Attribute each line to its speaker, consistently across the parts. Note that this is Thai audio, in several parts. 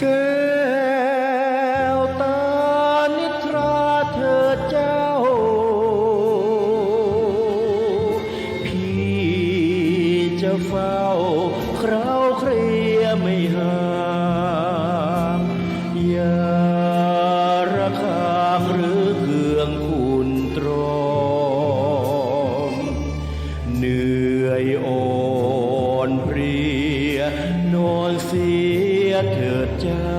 Speaker 1: แก้วตานิทราเธอเจ้า พี่จะเฝ้าคราวเครียไม่ห่างอย่าระคางหรือเคืองคุณตรอมเหนื่อยอ่อนเพลียนอนเสีย เถิดเจ้า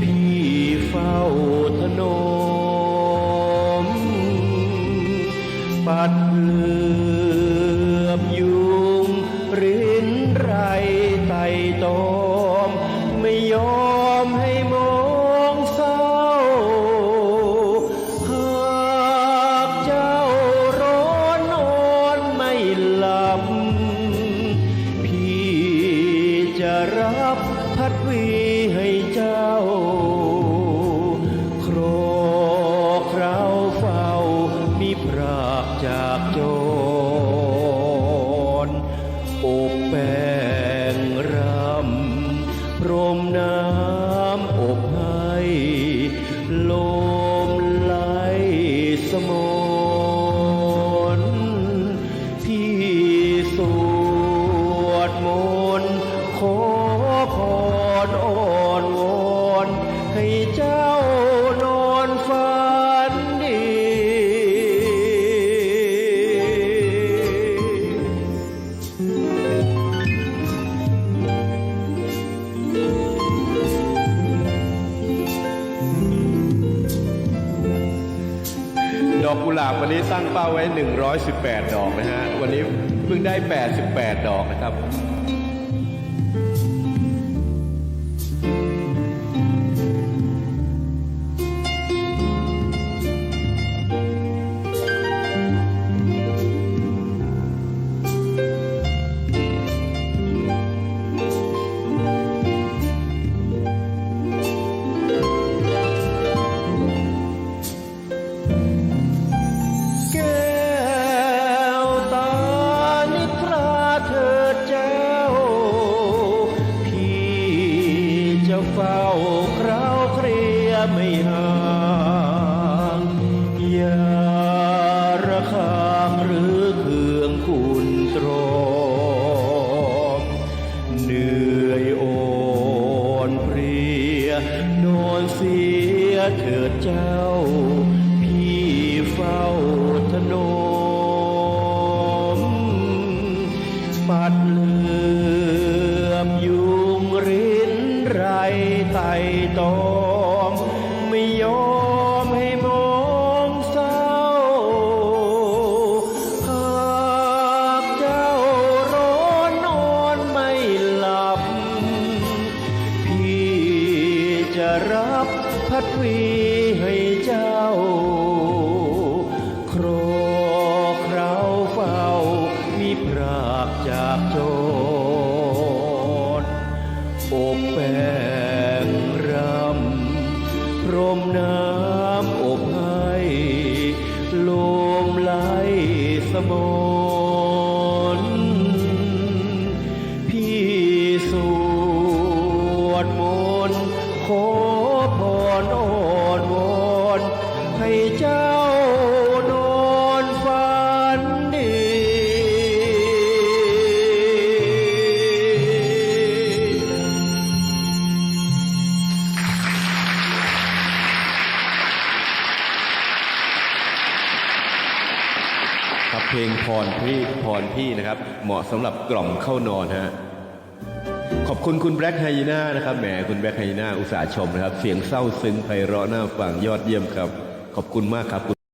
Speaker 1: พี่เฝ้าถนอมปัดเหลือบยุงรินไรไต่ตอม ไม่ยอมให้มองเศร้าหากเจ้าร้อนนอนไม่หลับ พี่จะรับ พัดวีให้เจ้าครอคราวเฝ้า มีพรากจากโจรอบแป้งรำพรมน้ำอบให้ ลมไหลสมน อ
Speaker 2: กกุหลาบวันนี้ตั้งเป้าไว้ 118 ดอกนะฮะ วันนี้เพิ่งได้ 88 ดอกนะครับ
Speaker 1: ถิดเจ้า พี่เฝ้าถนอมปัดเลือบยุงรินไรไต่ตอมไม่ยอมให้มองเศร้าหากเจ้าร้อนนอนไม่หลับ พี่จะรับ พัดวีให้เจ้าครอคราวเฝ้ามีพรากจากโจรอบแป้งรำพรมน้ำอบให้ลมไหลสมน
Speaker 2: ครับเพลงพรพี่พรพี่นะครับ เหมาะสำหรับกล่อมเข้านอนฮะขอบคุณคุณแบล็คไฮยีน่านะครับแหมคุณแบล็คไฮยีน่าอุตส่าห์ชมนะครับ เสียงเศร้าซึ้งไพเราะน่าฟังยอดเยี่ยมครับ ขอบคุณมากครับ